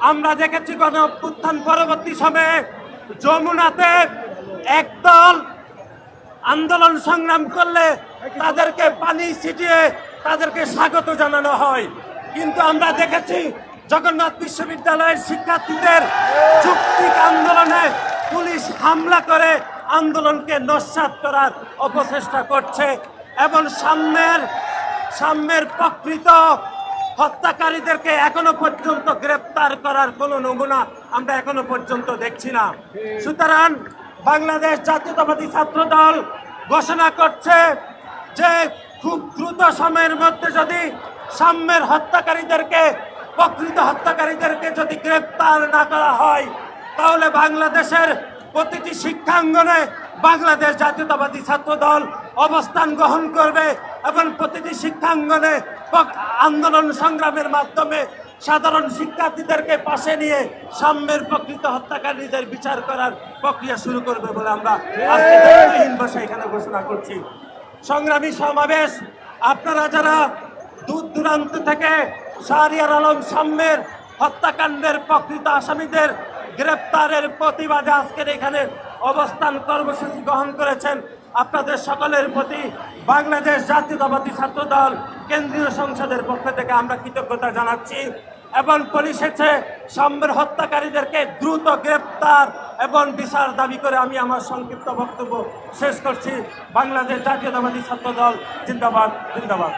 আমরা দেখেছি গণ অভ্যুত্থান পরবর্তী সময়ে যমুনাতে একদল আন্দোলন সংগ্রাম করলে তাদেরকে পানি ছিটিয়ে তাদেরকে স্বাগত জানানো হয়। কিন্তু আমরা দেখেছি জগন্নাথ বিশ্ববিদ্যালয়ের শিক্ষার্থীদের যুক্তিক আন্দোলনে পুলিশ হামলা করে আন্দোলনকে নস্যাৎ করার অপচেষ্টা করছে এবং সাম্যের সাম্যের প্রকৃত হত্যাকারীদেরকে এখনও পর্যন্ত গ্রেপ্তার করার কোনো নমুনা আমরা এখনও পর্যন্ত দেখছি না। সুতরাং বাংলাদেশ জাতীয়তাবাদী ছাত্র দল ঘোষণা করছে যে খুব দ্রুত সময়ের মধ্যে যদি সাম্যের হত্যাকারীদেরকে, প্রকৃত হত্যাকারীদেরকে যদি গ্রেপ্তার না করা হয়, তাহলে বাংলাদেশের প্রতিটি শিক্ষাঙ্গনে বাংলাদেশ জাতীয়তাবাদী ছাত্র দল অবস্থান গ্রহণ করবে এবং প্রতিটি শিক্ষাঙ্গনে আন্দোলন সংগ্রামের মাধ্যমে সাধারণ শিক্ষার্থীদেরকে পাশে নিয়ে সাম্যের প্রকৃত হত্যাকারীদের বিচার করার প্রক্রিয়া শুরু করবে বলে আমরা এখানে ঘোষণা করছি। সংগ্রামী সমাবেশ, আপনারা যারা দূর দূরান্ত থেকে শাহরিয়ার আলম সাম্যের হত্যাকাণ্ডের প্রকৃত আসামিদের গ্রেপ্তারের প্রতিবাদে আজকের এখানে অবস্থান কর্মসূচি গ্রহণ করেছেন আপনাদের সকলের প্রতি বাংলাদেশ জাতীয়তাবাদী ছাত্র দল কেন্দ্রীয় সংসদের পক্ষ থেকে আমরা কৃতজ্ঞতা জানাচ্ছি এবং পুলিশের চেয়ে সাম্যের হত্যাকারীদেরকে দ্রুত গ্রেপ্তার এবং বিচার দাবি করে আমি আমার সংক্ষিপ্ত বক্তব্য শেষ করছি। বাংলাদেশ জাতীয়তাবাদী ছাত্র দল জিন্দাবাদ জিন্দাবাদ।